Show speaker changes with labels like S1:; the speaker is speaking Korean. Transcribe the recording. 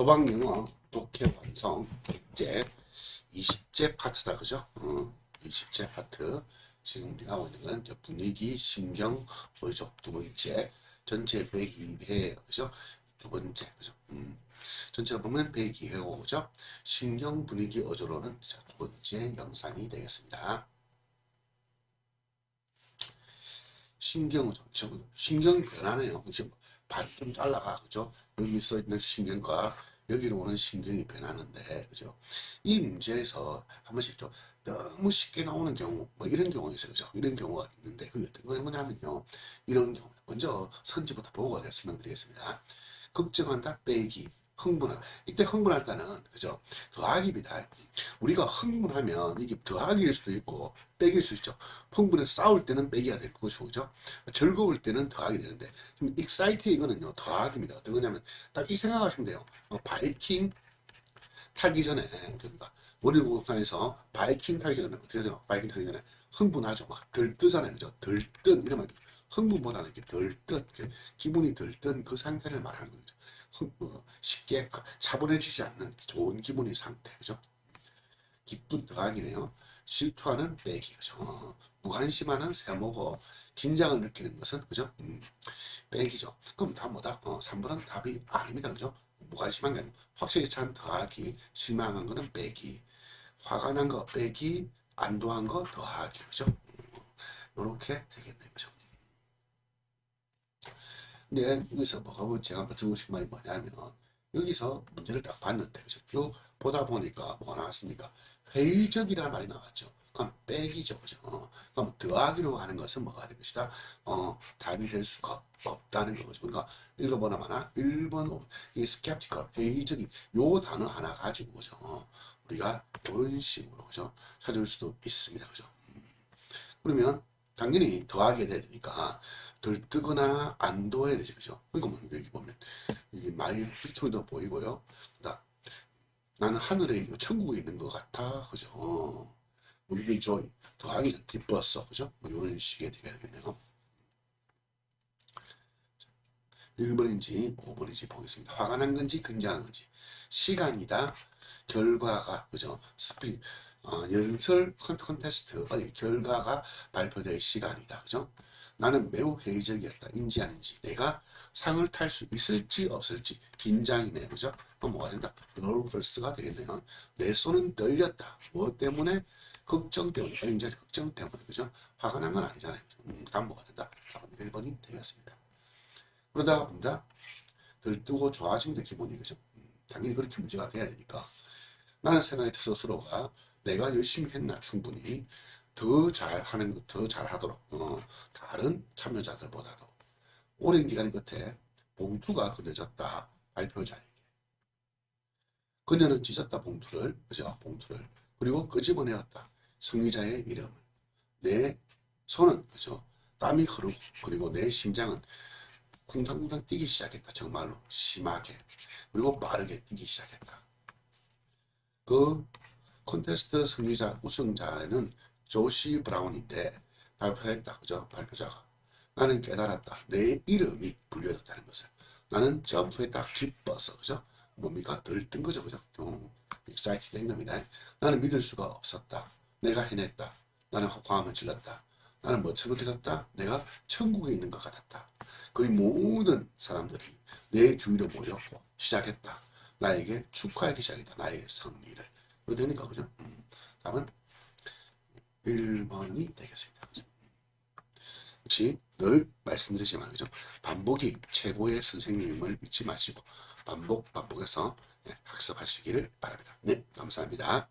S1: 도박영어 독해 완성 이제 20제 파트다 그죠? 어, 20제 파트 지금 우리가 하고 있는 건 분위기, 심경, 보여줘 두 번째 전체 102회 그죠? 두 번째 그죠? 음. 전체로 보면 102회고 그죠? 심경, 분위기, 어조로는 자, 두 번째 영상이 되겠습니다. 신경은 좀, 신경이 변하네요. 그죠? 좀 잘라가, 그죠? 여기 써 있는 신경과 여기로 오는 신경이 변하는데, 그죠? 이 문제에서 한 번씩 좀 너무 쉽게 나오는 경우, 뭐 이런 경우가 있어요, 그죠? 이런 경우가 있는데, 그게 어떤 거 뭐냐면요. 이런 경우, 먼저 선지부터 보고 설명드리겠습니다. 걱정한다, 빼기, 흥분한. 이때 흥분할 때는, 그죠? 더하기입니다. 우리가 흥분하면 이게 더하기일 수도 있고, 빼기일 수 있죠. 흥분해 싸울 때는 빼기가 될 것이고, 그죠? 즐거울 때는 더하게 되는데, 지금 excited 이거는요, 더하기입니다. 어떤 거냐면, 딱 이 생각하시면 돼요. 어, 바이킹 타기 전에, 그러니까, 월요일국산에서 바이킹 타기 전에, 어떻게 하죠? 바이킹 타기 전에 흥분하죠. 막 들뜨잖아요. 그죠? 들뜬, 이러면 흥분보다는 이렇게 들뜬, 기분이 들뜬 그 상태를 말하는 거죠. 흥- 어, 쉽게 차분해지지 않는 좋은 기분의 상태, 그죠? 기쁜 더하기네요. 질투하는 빼기, 그죠? 어, 무관심하는 세모고, 긴장을 느끼는 것은, 그죠? 음, 빼기죠. 그럼 다 뭐다? 어, 3번은 답이 아닙니다, 그죠? 무관심한 게 아니고, 확실히 찬 더하기, 실망한 거는 빼기, 화가 난 거 빼기, 안도한 거 더하기, 그죠? 이렇게 되겠네요, 그죠? 근데 여기서 뭐가 뭐 제가 드리고 싶은 말이 뭐냐면 여기서 문제를 딱 봤는데 그죠? 쭉 보다 보니까 뭐가 나왔습니까? 회의적이라는 말이 나왔죠. 그럼 빼기죠, 그죠? 어, 그럼 더하기로 하는 것은 뭐가 될 것이다? 어, 답이 될 수가 없다는 거죠. 그러니까 읽어보나마나 1번 이 skeptical 회의적인 요 단어 하나 가지고 그죠? 어, 우리가 그런 식으로 그죠? 찾을 수도 있습니다, 그죠? 음. 그러면 당연히 더하게 되니까 들뜨거나 안도해야 되죠, 그죠? 그러니까 뭐 여기 보면 이게 마일 빅토리도 보이고요. 그다음 나는 하늘에 있고 천국에 있는 것 같아, 그죠? 어, 우리 조이 더하기 전 기뻤어, 그죠? 뭐 이런 식의 되겠네요. 1번인지 5번인지 보겠습니다. 화가 난 건지 긴장한 건지 시간이다. 결과가 그죠? 스프링 어, 연설 컨- 컨테스트 의 결과가 발표될 시간이다. 그죠? 나는 매우 회의적이었다. 인지하는지 내가 상을 탈 수 있을지 없을지 긴장이네. 그죠? 그럼 뭐가 된다? nervous가 되겠네요. 내 손은 떨렸다. 뭐 때문에? 걱정 때문에. 이제 걱정 때문에. 그죠? 화가 난 건 아니잖아요. 음, 다음 뭐가 된다? 4번 1번이 되겠습니다. 그러다가 봅니다. 들뜨고 좋아지면 돼, 기분이. 그죠? 음, 당연히 그렇게 문제가 돼야 되니까. 나는 생각이 스스로가 내가 열심히 했나, 충분히. 더 잘하는, 것, 더 잘하도록, 어, 다른 참여자들보다도. 오랜 기간 끝에 봉투가 그려졌다. 발표자에게. 그녀는 찢었다, 봉투를. 그죠? 봉투를. 그리고 끄집어내었다. 승리자의 이름을. 내 손은, 그죠? 땀이 흐르고, 그리고 내 심장은 쿵탕쿵탕 뛰기 시작했다. 정말로 심하게 그리고 빠르게 뛰기 시작했다. 그 콘테스트 승리자 우승자는 조시 브라운인데 발표했다. 그죠? 발표자가 나는 깨달았다. 내 이름이 불려졌다는 것을. 나는 점프했다. 기뻤어. 그죠? 뭡니까? 들뜬 거죠. 그죠? 어, excited 된 겁니다. 나는 믿을 수가 없었다. 내가 해냈다. 나는 호감을 질렀다. 나는 멋쩍어졌다. 내가 천국에 있는 것 같았다. 거의 모든 사람들이 내 주위로 모였고 시작했다. 나에게 축하하기 시작했다. 나의 승리를. 되니까 그죠? 음, 답은 1번이 되겠습니다. 그죠? 혹시 늘 말씀드리지만 그죠? 반복이 최고의 선생님을 잊지 마시고 반복 반복해서 네, 학습하시기를 바랍니다. 네, 감사합니다.